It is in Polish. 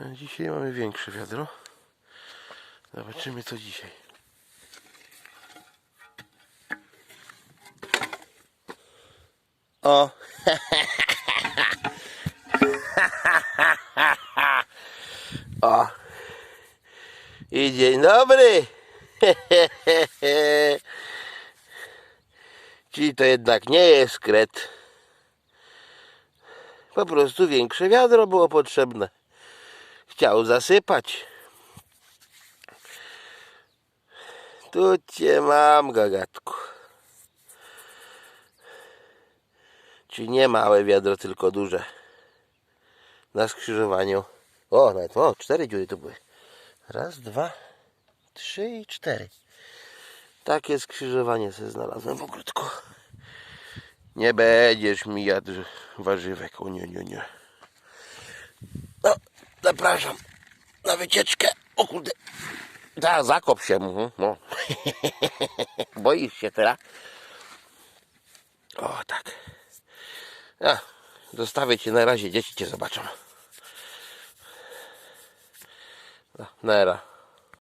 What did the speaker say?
Dzisiaj mamy większe wiadro. Zobaczymy co dzisiaj. O! o! I dzień dobry! Czyli to jednak nie jest kret. Po prostu większe wiadro było potrzebne. Chciał zasypać. Tu cię mam, gagatku. Czyli nie małe wiadro, tylko duże. Na skrzyżowaniu. O, nawet o, cztery dziury tu były. Raz, dwa, trzy i cztery. Takie skrzyżowanie sobie znalazłem w ogródku. Nie będziesz mi jadł warzywek. O nie, nie, nie. Zapraszam na wycieczkę. O kurde. Da, zakop się. mhm, No. Boisz się teraz? O, tak. Ja, zostawię cię na razie. Dzieci cię zobaczą. No, Nera.